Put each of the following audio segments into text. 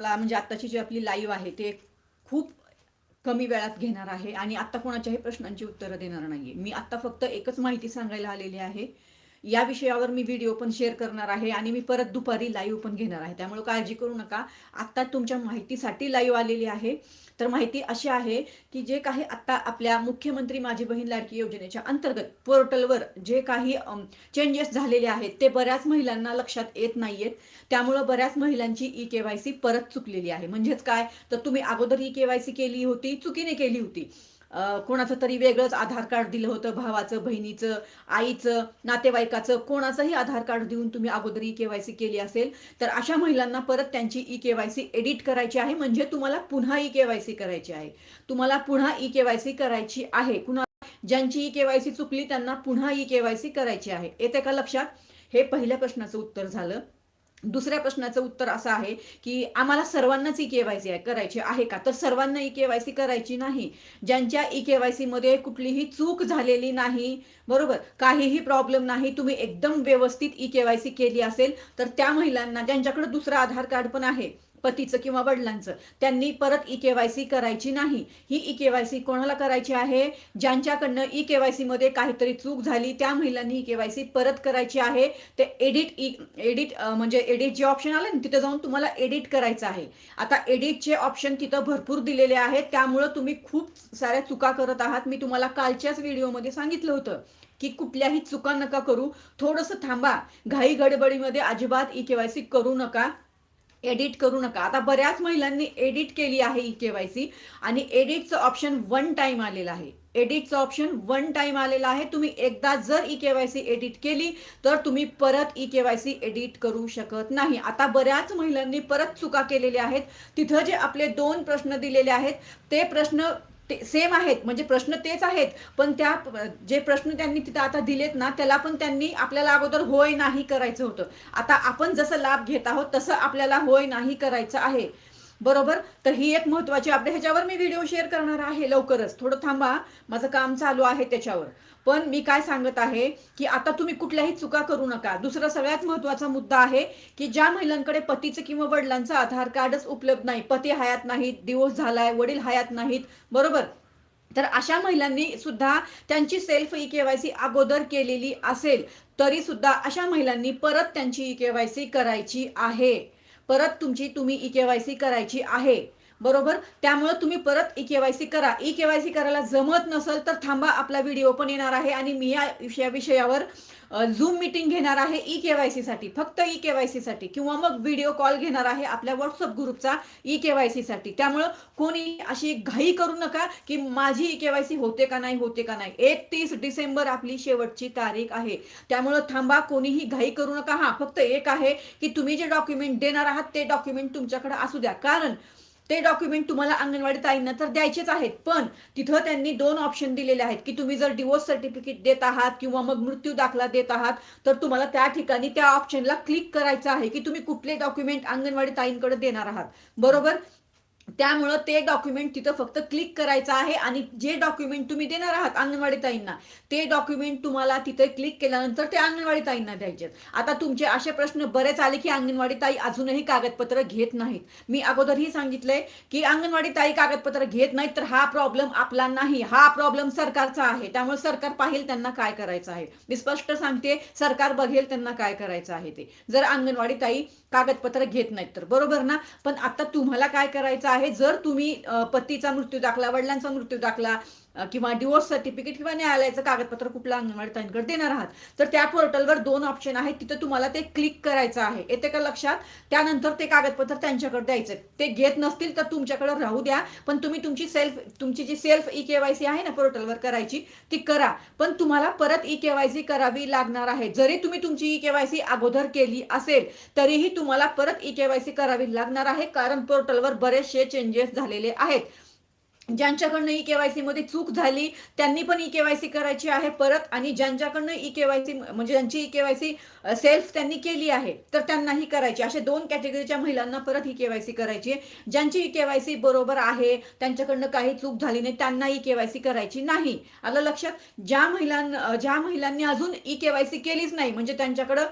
ला म्हणजे आत्ताची जी आपली लाईव्ह आहे ते खूप कमी वेळात घेणार आहे. आणि आत्ता कोणाच्याही प्रश्नांची उत्तरं देणार नाही मी आत्ता फक्त एकच माहिती सांगायला आलेली आहे या विषयावर मी व्हिडिओ पण शेअर करणार आहे आणि मी परत दुपारी लाईव्ह पण घेणार आहे. त्यामुळे काळजी करू नका. आत्ता तुमच्या माहितीसाठी लाईव्ह आलेली आहे. तर माहिती अशी आहे की जे काही आत्ता आपल्या मुख्यमंत्री माझी बहीण लाडकी योजनेच्या अंतर्गत पोर्टलवर जे काही चेंजेस झालेले आहेत ते बऱ्याच महिलांना लक्षात येत नाहीयेत. त्यामुळं बऱ्याच महिलांची ई के वाय सी परत चुकलेली आहे. म्हणजेच काय? तर तुम्ही अगोदर ई के वाय सी केली होती चुकीने केली होती. कोणाचं तरी वेगळंच आधार कार्ड दिलं होतं भावाचं बहिणीचं आईचं नातेवाईकाचं कोणाचंही आधार कार्ड देऊन तुम्ही अगोदर ई के वाय सी केली असेल तर अशा महिलांना परत त्यांची E K Y C edit करायची आहे म्हणजे तुम्हाला पुन्हा ई के वाय सी करायची आहे. तुम्हाला पुन्हा ई के वाय सी करायची आहे. कुणा ज्यांची ई के वाय सी चुकली त्यांना पुन्हा ई के वाय सी करायची आहे. येते का लक्षात? हे पहिल्या प्रश्नाचं उत्तर झालं. दुसऱ्या प्रश्नाचं उत्तर असं आहे की आम्हाला सर्वांनाच ई केवायसी करायची आहे का? तर सर्वांना ई केवायसी करायची नाही. ज्यांच्या ई केवायसी मध्ये कुठलीही चूक झालेली नाही बरोबर? काहीही प्रॉब्लेम नाही तुम्ही एकदम व्यवस्थित ई केवायसी केली असेल तर त्या महिलांना ज्यांच्याकडे दुसरं आधार कार्ड पण आहे पतीचं किंवा वडिलांचं. त्यांनी परत ई केवायसी करायची नाही. ही ई केवायसी कोणाला करायची आहे? ज्यांच्याकडनं ई केवायसी मध्ये काहीतरी चूक झाली त्या महिलांनी ई केवायसी परत करायची आहे. ते एडिट ई एडिट म्हणजे एडिट जे ऑप्शन आलं ना तिथे जाऊन तुम्हाला एडिट करायचं आहे. आता एडिटचे ऑप्शन तिथं भरपूर दिलेले आहेत. त्यामुळं तुम्ही खूप साऱ्या चुका करत आहात. मी तुम्हाला कालच्याच व्हिडिओमध्ये सांगितलं होतं की कुठल्याही चुका नका करू. थोडंसं थांबा. घाई गडबडीमध्ये अजिबात ई केवायसी करू नका. एडिट करू नका. आता बऱ्याच महिलांनी एडिट केली आहे ई केवायसी आणि एडिटचं ऑप्शन वन टाइम आलेलं आहे. एडिटचं ऑप्शन वन टाइम आलेलं आहे. तुम्ही एकदा जर ई केवायसी एडिट केली तर तुम्ही परत ई केवायसी एडिट करू शकत नाही. आता बऱ्याच महिलांनी परत चुका केलेल्या आहेत. तिथं जे आपले दोन प्रश्न दिलेले आहेत ते प्रश्न ते सेम आहेत म्हणजे प्रश्न तेच आहेत. पण त्या जे प्रश्न त्यांनी तिथं आता दिलेत ना त्याला पण त्यांनी आपल्याला अगोदर होय नाही करायचं होतं. आता आपण जसं लाभ घेत आहोत तसं आपल्याला होय नाही करायचं आहे. बरोबर? तर ही एक महत्वाची आपल्या ह्याच्यावर मी व्हिडिओ शेअर करणार आहे लवकरच. थोडं थांबा. माझं काम चालू आहे त्याच्यावर. पण मी काय सांगत आहे की आता तुम्ही कुठल्याही चुका करू नका. दुसरा सगळ्यात महत्त्वाचा मुद्दा आहे की ज्या महिलांकडे पतीचं किंवा वडिलांचं आधार कार्डच उपलब्ध नाही पती हयात नाहीत दिवस झालाय वडील हयात नाहीत बरोबर? तर अशा महिलांनी सुद्धा त्यांची सेल्फ ई केवायसी अगोदर केलेली असेल तरी सुद्धा अशा महिलांनी परत त्यांची ई केवायसी करायची आहे. परत तुमची तुम्ही ई केवायसी करायची आहे. बरोबर? त्यामुळे तुम्ही परत ई केवायसी करा. ई केवायसी करायला जमत नसेल तर थांबा आपला व्हिडिओ पण येणार आहे आणि मी या विषया विषयावर झूम मीटिंग घेणार आहे ई केवायसी साठी. फक्त ई केवायसी साठी. किंवा मग व्हिडिओ कॉल घेणार आहे आपल्या व्हॉट्सअप ग्रुपचा ई केवायसी साठी. त्यामुळं कोणी अशी घाई करू नका की माझी ई केवायसी होते का नाही होते का नाही. एकतीस डिसेंबर आपली शेवटची तारीख आहे. त्यामुळं थांबा कोणीही घाई करू नका. हा फक्त एक आहे की तुम्ही जे डॉक्युमेंट देणार आहात ते डॉक्युमेंट तुमच्याकडे असू द्या. कारण ते डॉक्युमेंट तुम्हाला अंगणवाडी ताईंना तर द्यायचेच आहेत. पण तिथं त्यांनी दोन ऑप्शन दिलेले आहेत की तुम्ही जर डिवोर्स सर्टिफिकेट देत आहात किंवा मग मृत्यू दाखला देत आहात तर तुम्हाला त्या ठिकाणी त्या ऑप्शनला क्लिक करायचं आहे की तुम्ही कुठले डॉक्युमेंट अंगणवाडी ताईंकडे देणार आहात. बरोबर? त्यामुळं ते डॉक्युमेंट तिथं फक्त क्लिक करायचं आहे आणि जे डॉक्युमेंट तुम्ही देणार आहात अंगणवाडी ताईंना ते डॉक्युमेंट तुम्हाला तिथे क्लिक केल्यानंतर ते अंगणवाडी ताईंना द्यायचे आता तुमचे असे प्रश्न बरेच आले की अंगणवाडी ताई अजूनही कागदपत्र घेत नाहीत. मी अगोदरही सांगितलंय की अंगणवाडी ताई कागदपत्र घेत नाहीत तर हा प्रॉब्लेम आपला नाही. हा प्रॉब्लेम सरकारचा आहे. त्यामुळे सरकार पाहिल त्यांना काय करायचं आहे. मी स्पष्ट सांगते सरकार बघेल त्यांना काय करायचं आहे ते. जर अंगणवाडी ताई कागदपत्र घेत नाहीत तर. बरोबर ना? पण आता तुम्हाला काय करायचं आहे? जर तुम्ही पतीचा मृत्यू दाखला वडिलांचा मृत्यू दाखला किंवा डिवोर्स सर्टिफिकेट किंवा न्यायालयाचं कागदपत्र कुठलं अंगणवाडी ताईंकडे देणार आहात तर त्या पोर्टलवर दोन ऑप्शन आहेत. तिथं तुम्हाला ते क्लिक करायचं आहे. येते का लक्षात? त्यानंतर ते कागदपत्र त्यांच्याकडे द्यायचं ते घेत नसतील तर तुमच्याकडे राहू द्या पण तुम्ही तुमची सेल्फ तुमची जी सेल्फ ई केवायसी आहे ना पोर्टलवर करायची ती करा. पण तुम्हाला परत ई केवायसी करावी लागणार आहे. जरी तुम्ही तुमची ई केवायसी अगोदर केली असेल तरीही तुम्हाला परत ई केवायसी करावी लागणार आहे कारण पोर्टलवर बरेचसे चेंजेस झालेले आहेत. ज्यांच्याकडनं ई केवायसी मध्ये चूक झाली त्यांनी पण ई केवायसी करायची आहे परत आणि ज्यांच्याकडनं ई केवायसी म्हणजे ज्यांची ई केवायसी सेल्फ त्यांनी केली आहे तर त्यांनाही करायची. अशा दोन कॅटेगरीच्या महिलांना परत ही केवायसी करायची. आहे ज्यांची ई केवायसी बरोबर आहे त्यांच्याकडनं काही चूक झाली नाही त्यांना ई केवायसी करायची नाही. आलं लक्षात? ज्या महिलांना ज्या महिलांनी अजून ई केवायसी केलीच नाही म्हणजे त्यांच्याकडं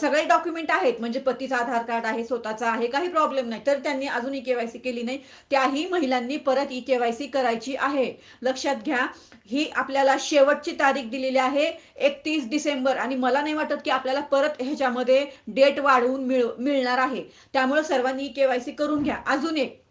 सगळे डॉक्युमेंट आहेत. म्हणजे पतीचा आधार कार्ड आहे स्वतःचा आहे काही प्रॉब्लेम नाही. तर त्यांनी अजून ई केवायसी केली नाही. त्याही महिलांनी परत ई केवायसी करायची आहे. लक्षात घ्या ही आपल्याला शेवटची तारीख दिलेली आहे एकतीस डिसेंबर. आणि मला नाही वाटत की आपल्याला परत ह्याच्यामध्ये डेट वाढवून मिळ मिळणार आहे. त्यामुळे सर्वांनी केवायसी करून घ्या. अजून एक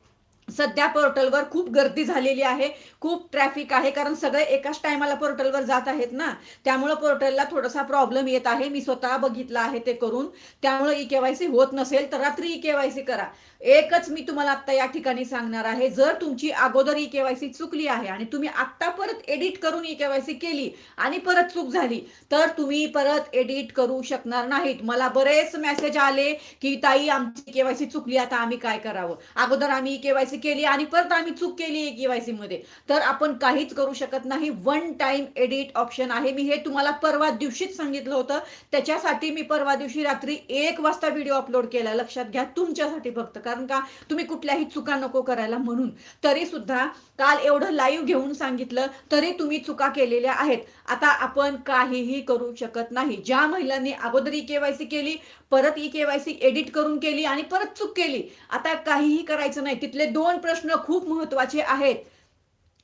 सध्या पोर्टलवर खूप गर्दी झालेली आहे खूप ट्रॅफिक आहे कारण सगळे एकाच टायमाला पोर्टलवर जात आहेत ना. त्यामुळं पोर्टलला थोडासा प्रॉब्लेम येत आहे. मी स्वतः बघितलं आहे ते करून. त्यामुळे ई केवायसी होत नसेल तर रात्री ई केवायसी करा. एकच मी तुम्हाला आत्ता या ठिकाणी सांगणार आहे जर तुमची अगोदर ई केवायसी चुकली आहे आणि तुम्ही आत्ता परत एडिट करून ई केवायसी केली आणि परत चूक झाली तर तुम्ही परत एडिट करू शकणार नाहीत. मला बरेच मेसेज आले की ताई आमची केवायसी चुकली आता आम्ही काय करावं? अगोदर आम्ही केवायसी केली आणि परत आम्ही चूक केली केवायसी मध्ये. तर आपण काहीच करू शकत नाही. वन टाइम एडिट ऑप्शन आहे. मी हे तुम्हाला परवा दिवशीच सांगितलं होतं. त्याच्यासाठी मी परवा दिवशी रात्री एक वाजता व्हिडिओ अपलोड केला. लक्षात घ्या तुमच्यासाठी फक्त. कारण का? तुम्ही कुठल्याही चुका नको करायला म्हणून. तरी सुद्धा काल एवढं लाईव्ह घेऊन सांगितलं तरी तुम्ही चुका केलेल्या आहेत. आता आपण काहीही करू शकत नाही. ज्या महिलांनी अगोदर ई केवायसी केली परत ई केवायसी एडिट करून केली आणि परत चूक केली. आता काहीही करायचं नाही. तिथले दोन प्रश्न खूप महत्त्वाचे आहेत.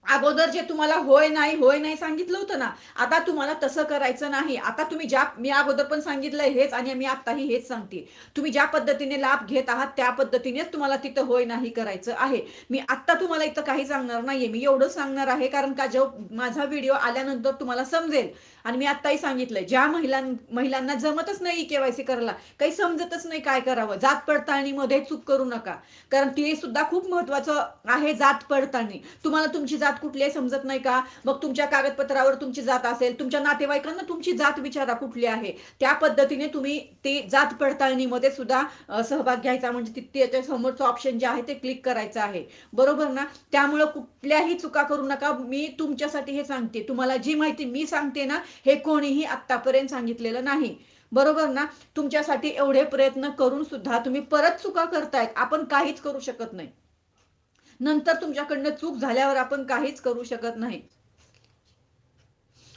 अगोदर जे तुम्हाला होय नाही होय नाही सांगितलं होतं ना आता तुम्हाला तसं करायचं नाही. आता तुम्ही ज्या मी अगोदर पण सांगितलंय हेच आणि मी आताही हेच सांगते. तुम्ही ज्या पद्धतीने लाभ घेत आहात त्या पद्धतीनेच तुम्हाला तिथं होय नाही करायचं आहे. मी आत्ता तुम्हाला इथं काही सांगणार नाहीये. मी एवढं सांगणार आहे कारण का जेव्हा माझा व्हिडिओ आल्यानंतर तुम्हाला समजेल. आणि मी आत्ताही सांगितलंय ज्या महिलां महिलांना जमतच नाही केवायसी करायला काही समजतच नाही काय करावं. जात पडताळणीमध्ये चूक करू नका. कारण ते सुद्धा खूप महत्वाचं आहे जात पडताळणी. तुम्हाला तुमची जात कुठली आहे समजत नाही का? मग तुमच्या कागदपत्रावर तुमची जात असेल तुमच्या नातेवाईकांना तुमची जात विचारा कुठली आहे. त्या पद्धतीने तुम्ही ते जात पडताळणीमध्ये सुद्धा सहभाग घ्यायचा. म्हणजे त्याच्या समोरचं ऑप्शन जे आहे ते क्लिक करायचं आहे. बरोबर ना? त्यामुळं कुठल्याही चुका करू नका. मी तुमच्यासाठी हे सांगते. तुम्हाला जी माहिती मी सांगते ना हे कोणीही आतापर्यंत सांगितलेलं नाही. बरोबर ना? तुमच्यासाठी एवढे प्रयत्न करून सुद्धा तुम्ही परत चुका करतायत. आपण काहीच करू शकत नाही. नंतर तुमच्याकडनं चूक झाल्यावर आपण काहीच करू शकत नाही.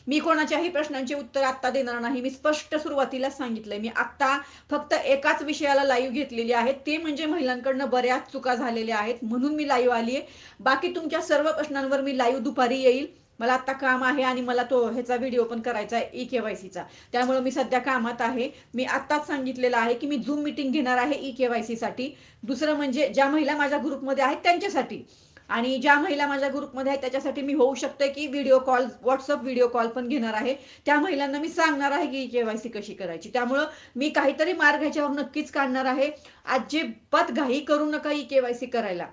मी कोणाच्याही प्रश्नांची उत्तर आत्ता देणार नाही. मी स्पष्ट सुरुवातीला सांगितलंय. मी आत्ता फक्त एकाच विषयाला लाईव्ह घेतलेली आहे. ते म्हणजे महिलांकडनं बऱ्याच चुका झालेल्या आहेत. म्हणून मी लाईव्ह आली आहे बाकी तुमच्या सर्व प्रश्नांवर मी लाईव्ह दुपारी येईल. मला आत्ता काम आहे आणि मला तो ह्याचा व्हिडिओ पण करायचा आहे ई केवायसीचा त्यामुळे मी सध्या कामात आहे. मी आत्ताच सांगितलेलं आहे की मी झूम मिटिंग घेणार आहे ई के वाय सीसाठी दुसरं म्हणजे ज्या महिला माझ्या ग्रुपमध्ये आहेत त्यांच्यासाठी. आणि ज्या महिला माझ्या ग्रुपमध्ये आहेत त्याच्यासाठी मी होऊ शकते की video call WhatsApp video call पण घेणार आहे. त्या महिलांना मी सांगणार आहे की केवायसी कशी करायची. त्यामुळं मी काहीतरी मार्ग ह्याच्यावर नक्कीच काढणार आहे. अजिबात घाई करू नका ई केवायसी करायला.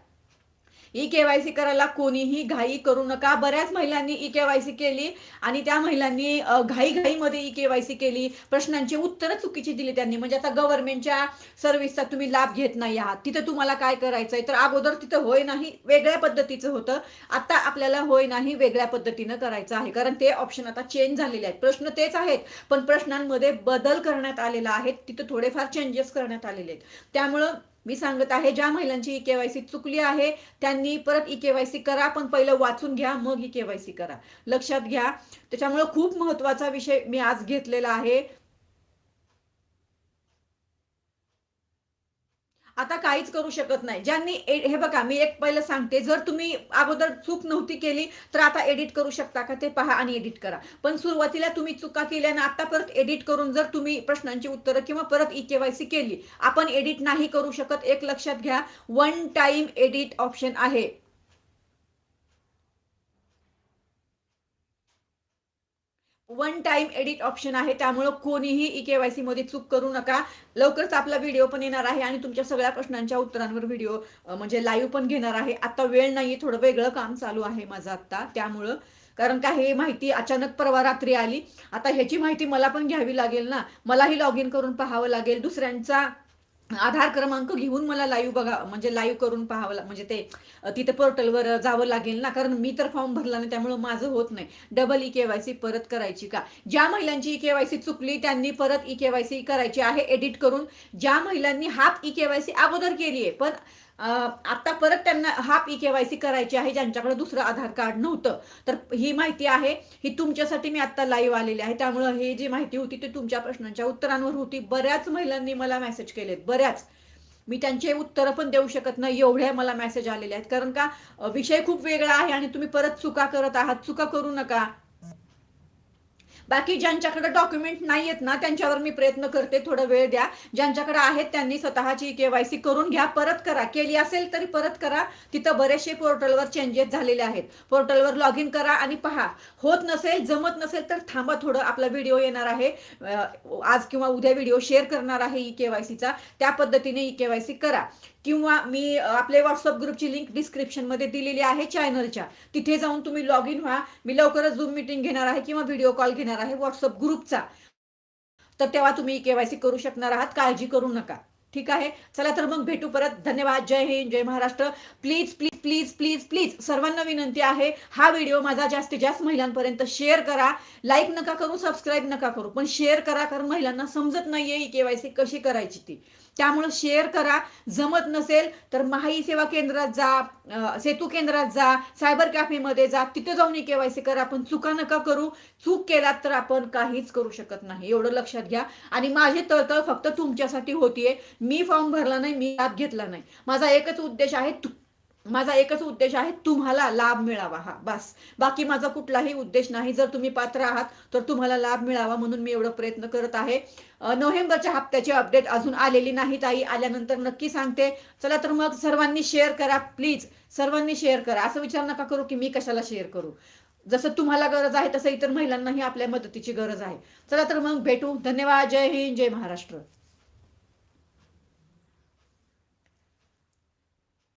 ई केवायसी करायला कोणीही घाई करू नका. बऱ्याच महिलांनी ई केवायसी केली आणि त्या महिलांनी घाई घाईघाईमध्ये ई केवायसी केली. प्रश्नांची उत्तरं चुकीची दिली त्यांनी. म्हणजे आता गव्हर्नमेंटच्या सर्व्हिसचा तुम्ही लाभ घेत नाही आहात. तिथं तुम्हाला काय करायचंय? तर अगोदर तिथं होय नाही वेगळ्या पद्धतीचं होतं. आता आपल्याला होय नाही वेगळ्या पद्धतीनं करायचं आहे. कारण ते ऑप्शन आता चेंज झालेले आहेत. प्रश्न तेच आहेत पण प्रश्नांमध्ये बदल करण्यात आलेला आहे. तिथं थोडेफार चेंजेस करण्यात आलेले आहेत. त्यामुळं मी सांगत आहे ज्या महिलांची ई केवायसी चुकली आहे त्यांनी परत ई केवायसी करा पण पहिलं वाचून घ्या मग ई केवायसी करा. लक्षात घ्या. त्याच्यामुळे खूप महत्त्वाचा विषय मी आज घेतलेला आहे. आता काहीच करू शकत नाही. ज्यांनी ए- हे बघा मी एक पहिलं सांगते जर तुम्ही अगोदर चूक नव्हती केली तर आता एडिट करू शकता का ते पहा आणि एडिट करा. पण सुरुवातीला तुम्ही चुका केल्या ना आता परत एडिट करून जर तुम्ही प्रश्नांची उत्तरं किंवा परत ई केवायसी केली आपण एडिट नाही करू शकत. एक लक्षात घ्या वन टाइम एडिट ऑप्शन आहे. वन टाइम एडिट ऑप्शन आहे त्यामुळं कोणीही ई केवायसी मध्ये चूक करू नका. लवकरच आपला व्हिडिओ पण येणार आहे आणि तुमच्या सगळ्या प्रश्नांच्या उत्तरांवर व्हिडिओ म्हणजे लाईव्ह पण घेणार आहे. आता वेळ नाहीये थोडं वेगळं काम चालू आहे माझं आता त्यामुळं. कारण का हे माहिती अचानक परवा रात्री आली. आता ह्याची माहिती मला पण घ्यावी लागेल ना? मलाही लॉग इन करून पाहावं लागेल. दुसऱ्यांचा आधार क्रमांक घेऊन मला लाईव्ह बघा म्हणजे लाईव्ह करून पाहावं ला- म्हणजे ते तिथे पोर्टलवर जावं लागेल ना? कारण मी तर फॉर्म भरला नाही त्यामुळे माझं होत नाही. डबल ई केवायसी परत करायची का? ज्या महिलांची ई केवायसी चुकली त्यांनी परत ई केवायसी करायची आहे एडिट करून. ज्या महिलांनी हाफ ई केवायसी अगोदर केली आहे पण आता परत त्यांना हाफ ई केवायसी करायची आहे ज्यांच्याकडे दुसरं आधार कार्ड नव्हतं. तर ही माहिती आहे ही तुमच्यासाठी मी आता लाईव्ह आलेली आहे. त्यामुळं ही जी माहिती होती ती तुमच्या प्रश्नांच्या उत्तरांवर होती. बऱ्याच महिलांनी मला मेसेज केलेत बऱ्याच. मी त्यांचे उत्तरं पण देऊ शकत नाही एवढे मला मेसेज आलेले आहेत. कारण का विषय खूप वेगळा आहे आणि तुम्ही परत चुका करत आहात. चुका करू नका. बाकी ज्यांच्याकडे डॉक्युमेंट नाही आहेत ना त्यांच्यावर मी प्रयत्न करते थोडा वेळ द्या. ज्यांच्याकडे आहेत त्यांनी स्वतःची केवायसी करून घ्या परत करा. केली असेल तरी परत करा. तिथं बरेचसे पोर्टलवर चेंजेस झालेले आहेत. पोर्टलवर लॉग इन करा आणि पहा. होत नसेल जमत नसेल तर थांबा थोडं. आपला व्हिडिओ येणार आहे. आज किंवा उद्या व्हिडिओ शेअर करणार आहे ई केवायसीचा त्या पद्धतीने ई केवायसी करा. किंवा मी आपले व्हॉट्सअप ग्रुपची लिंक डिस्क्रिप्शनमध्ये दिलेली आहे चॅनलच्या तिथे जाऊन तुम्ही लॉग इन व्हा. मी लवकरच झूम मीटिंग घेणार आहे किंवा व्हिडिओ कॉल घेणार आहे व्हॉट्सअप ग्रुपचा. तर तेव्हा तुम्ही केवायसी करू शकणार आहात काळजी करू नका. ठीक आहे? चला तर मग भेटू परत. धन्यवाद. जय हिंद जय Maharashtra. Please please please please please सर्वांना विनंती आहे हा व्हिडिओ माझा जास्तीत जास्त महिलांपर्यंत शेअर करा. लाईक नका करू सबस्क्राईब नका करू पण शेअर करा कारण महिलांना समजत नाहीये ही केवायसी कशी करायची ती. त्यामुळे शेअर करा. जमत नसेल तर माही सेवा केंद्रात जा सेतू केंद्रात जा सायबर कॅफेमध्ये जा तिथे जाऊन ही केवायसी करा. आपण चुका नका करू. चूक केलात तर आपण काहीच करू शकत नाही. एवढं लक्षात घ्या. आणि माझी तळतळ फक्त तुमच्यासाठी होतीये. मी फॉर्म भरला नाही मी लाभ घेतला नाही. माझा एकच उद्देश आहे माझा एकच उद्देश आहे तुम्हाला लाभ मिळावा. हा बस. बाकी माझा कुठलाही उद्देश नाही. जर तुम्ही पात्र आहात तर तुम्हाला लाभ मिळावा म्हणून मी एवढं प्रयत्न करत आहे. नोव्हेंबरच्या हप्त्याची अपडेट अजून आलेली नाही ताई. आल्यानंतर नक्की सांगते. चला तर मग सर्वांनी शेअर करा प्लीज. सर्वांनी शेअर करा. असं विचार नका करू की मी कशाला शेअर करू. जसं तुम्हाला गरज आहे तसं इतर महिलांनाही आपल्या मदतीची गरज आहे. चला तर मग भेटू. धन्यवाद. जय हिंद. जय महाराष्ट्र.